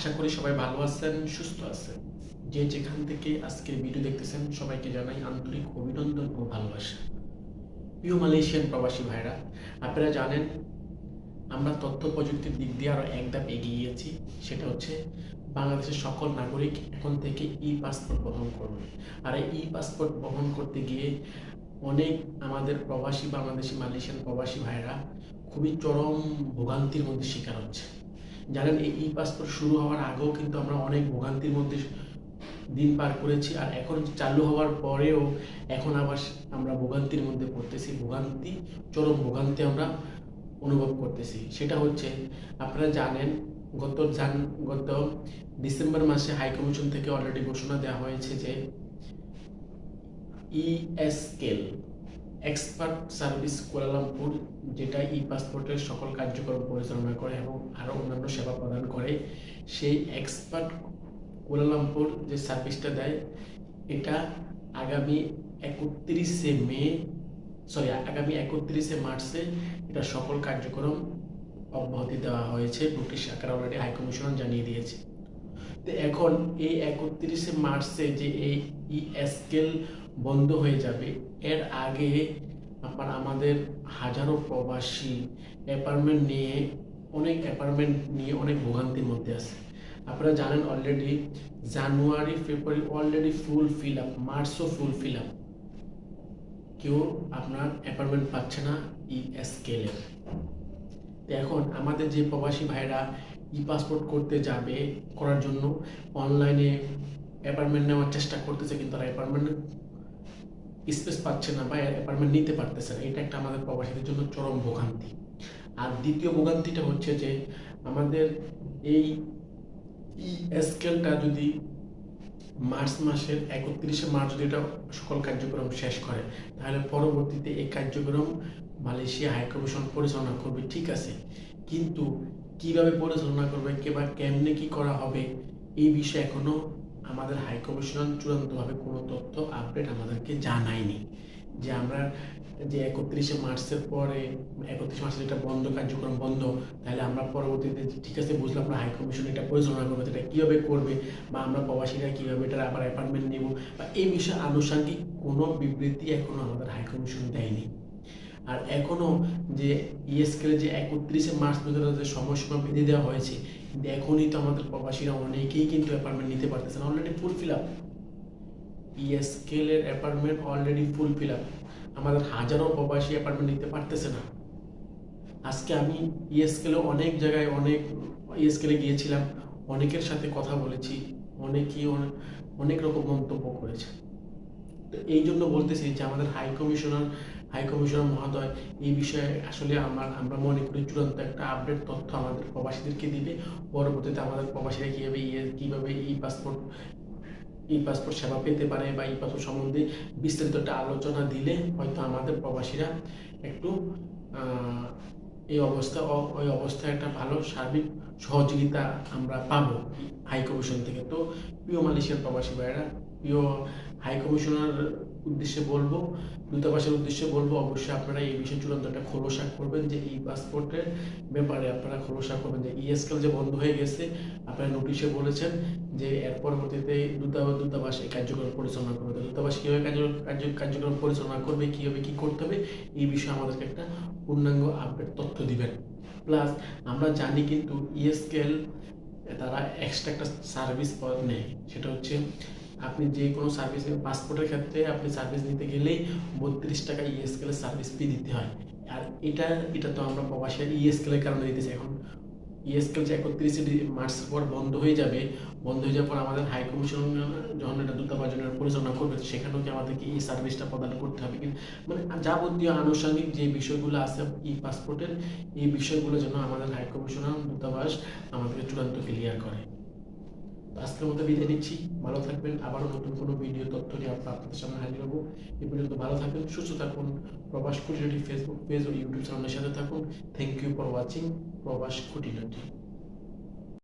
আশা করি সবাই ভালো আছেন, সুস্থ আছেন। যে যেখান থেকে আজকের ভিডিও দেখতেছেন, সবাইকে জানাই আন্তরিক অভিনন্দন ও ভালোবাসা। প্রিয় মালয়েশিয়ান প্রবাসী ভাইরা, আপনারা জানেন, আমরা তথ্য প্রযুক্তির দিক দিয়ে আরও এক ধাপ এগিয়ে গিয়েছি, সেটা হচ্ছে বাংলাদেশের সকল নাগরিক এখন থেকে ই পাসপোর্ট বহন করবে। আর এই ই পাসপোর্ট বহন করতে গিয়ে অনেক আমাদের প্রবাসী বাংলাদেশি মালয়েশিয়ান প্রবাসী ভাইরা খুবই চরম ভোগান্তির মধ্যে শিকার হচ্ছে। জানেন, এই ই পাসপোর্ট শুরু হওয়ার আগেও কিন্তু আমরা অনেক ভোগান্তির মধ্যে দিন পার করেছি, আর এখন চালু হওয়ার পরেও এখন আবার আমরা ভোগান্তির মধ্যে পড়তেছি, ভোগান্তি, চরম ভোগান্তি আমরা অনুভব করতেছি। সেটা হচ্ছে, আপনারা জানেন, গত জান, গত ডিসেম্বর মাসে হাইকমিশন থেকে অলরেডি ঘোষণা দেওয়া হয়েছে যে ইএসকেল এক্সপার্ট সার্ভিস কুয়ালালামপুর যেটা ই পাসপোর্টের সকল কার্যক্রম পরিচালনা করে এবং আরও অন্যান্য সেবা প্রদান করে, সেই এক্সপার্ট কুয়ালালামপুর যে সার্ভিসটা দেয়, এটা আগামী একত্রিশে মে সরি আগামী একত্রিশে মার্চে এটা সকল কার্যক্রম অব্যাহতি দেওয়া হয়েছে, ব্রিটিশ সরকার অলরেডি হাইকমিশন জানিয়ে দিয়েছে। এখন এই একত্রিশে মার্চে যে এই ইএসকেল বন্ধ হয়ে যাবে, এর আগে আপনার আমাদের হাজারো প্রবাসী অ্যাপার্টমেন্ট নিয়ে, অনেক অ্যাপার্টমেন্ট নিয়ে অনেক ভোগান্তির মধ্যে আছে। আপনারা জানেন already January, February already full fill up মার্চও full fill up কেউ আপনার অ্যাপার্টমেন্ট পাচ্ছে না ই স্কেলের এখন আমাদের যে প্রবাসী ভাইরা ই পাসপোর্ট করতে যাবে করার জন্য। অনলাইনে অ্যাপার্টমেন্ট নেওয়ার চেষ্টা করতেছে কিন্তু তারা অ্যাপার্টমেন্ট স্পেস পাচ্ছে না বা অ্যাপার্টমেন্ট নিতে পারতেছে না। এটা একটা আমাদের প্রবাসীদের জন্য চরম ভোগান্তি। আর দ্বিতীয় ভোগান্তিটা হচ্ছে যে আমাদের এই স্কেলটা যদি মার্চ মাসের একত্রিশে মার্চ যদি এটা সকল কার্যক্রম শেষ করে, তাহলে পরবর্তীতে এই কার্যক্রম মালয়েশিয়া হাইকমিশন পরিচালনা করবে, ঠিক আছে। কিন্তু কীভাবে পরিচালনা করবে কে বা কেমনে কি করা হবে, এই বিষয়ে এখনও আমাদের হাইকমিশন চূড়ান্তভাবে কোনো তথ্য আপডেট আমাদেরকে জানায়নি। যে আমরা যে একত্রিশে মার্চের পরে, একত্রিশ মার্চের এটা বন্ধ কার্যক্রম বন্ধ, তাহলে আমরা পরবর্তীতে ঠিক আছে, বুঝলাম আমরা হাইকমিশন এটা পরিচালনা করবে এটা কীভাবে করবে, বা আমরা প্রবাসীরা কীভাবে এটা আবার অ্যাপার্টমেন্ট নেব, বা এই বিষয়ে আনুষঙ্গিক কোনো বিবৃতি এখনও আমাদের হাইকমিশন দেয়নি। আর এখনও যে ইএসকেলে যে একত্রিশে মার্চ পর্যন্ত যে সময়সীমা বেঁধে দেওয়া হয়েছে, কিন্তু এখনই তো আমাদের প্রবাসীরা অনেকেই কিন্তু অ্যাপার্টমেন্ট নিতে পারতেছে না already full fill up ইএসকেলের apartment already full fill up আমাদের হাজারো প্রবাসী অ্যাপার্টমেন্ট নিতে পারতেছে না। আজকে আমি ইএসকেলে অনেক জায়গায়, অনেক ইএসকেলে গিয়েছিলাম, অনেকের সাথে কথা বলেছি, অনেকেই অনেক রকম মন্তব্য করেছে। এই জন্য বলতেছি যে আমাদের হাই কমিশনার হাই কমিশনার মহোদয় এই বিষয়ে আসলে আমার, আমরা মনে করি চূড়ান্ত একটা আপডেট তথ্য আমাদের প্রবাসীদেরকে দিবে। পরবর্তীতে আমাদের প্রবাসীরা কীভাবে ইয়ে কীভাবে ই পাসপোর্ট ই পাসপোর্ট সেবা পেতে পারে বা ই পাসপোর্ট সম্বন্ধে বিস্তারিত একটা আলোচনা দিলে হয়তো আমাদের প্রবাসীরা একটু এই অবস্থা, ওই অবস্থায় একটা ভালো সার্বিক সহযোগিতা আমরা পাবো হাই কমিশন থেকে। তো প্রিয় মালয়েশিয়ার প্রবাসী ভাইয়েরা, প্রিয় হাই কমিশনার উদ্দেশ্যে বলব, দূতাবাসের উদ্দেশ্যে বলব, অবশ্যই আপনারা এই বিষয়ে চূড়ান্ত একটা খোলসা করবেন যে ই পাসপোর্টের ব্যাপারে আপনারা খোলসা করবেন যে ইএসকেল যে বন্ধ হয়ে গেছে, আপনারা নোটিশে বলেছেন যে এর পরবর্তীতে দূতাবাস দূতাবাস এই কার্যক্রম পরিচালনা করবে। দূতাবাস কীভাবে কার্য, কার্যক্রম পরিচালনা করবে কীভাবে কী করতে হবে, এই বিষয়ে আমাদেরকে একটা পূর্ণাঙ্গ আপডেট তথ্য দিবেন। প্লাস আমরা জানি কিন্তু ইএসকেল তারা এক্সট্রা একটা সার্ভিস নেয়, সেটা হচ্ছে আপনি যে কোনো সার্ভিস পাসপোর্টের ক্ষেত্রে আপনি সার্ভিস নিতে গেলেই বত্রিশ টাকা ইএসকেলের সার্ভিস ফি দিতে হয়। আর এটা এটা তো আমরা প্রবাসী ইএসকেলের কারণে দিতেছি। এখন ইএসকেল যে একত্রিশে মার্চের পর বন্ধ হয়ে যাবে, বন্ধ হয়ে যাওয়ার পর আমাদের হাই কমিশন যখন এটা দূতাবাস জনের পরিচালনা করবে, সেখানেও কি আমাদেরকে এই সার্ভিসটা প্রদান করতে হবে কিন্তু মানে যাবতীয় আনুষঙ্গিক যে বিষয়গুলো আছে, ই পাসপোর্টের এই বিষয়গুলো যেন আমাদের হাই কমিশনার দূতাবাস আমাদেরকে চূড়ান্ত ক্লিয়ার করে। আজকের মতো বিদায় নিচ্ছি। ভালো থাকবেন। আবারও নতুন কোনো ভিডিও তথ্য নিয়ে আপনার আপনাদের সামনে হাজির হব। এ পর্যন্ত ভালো থাকবেন সুস্থ থাকুন। প্রবাস খুঁটিনাটি ফেসবুক পেজ ও ইউটিউব চ্যানেলের সাথে থাকুন। থ্যাংক ইউ ফর ওয়াচিং প্রবাস খুঁটিনাটি।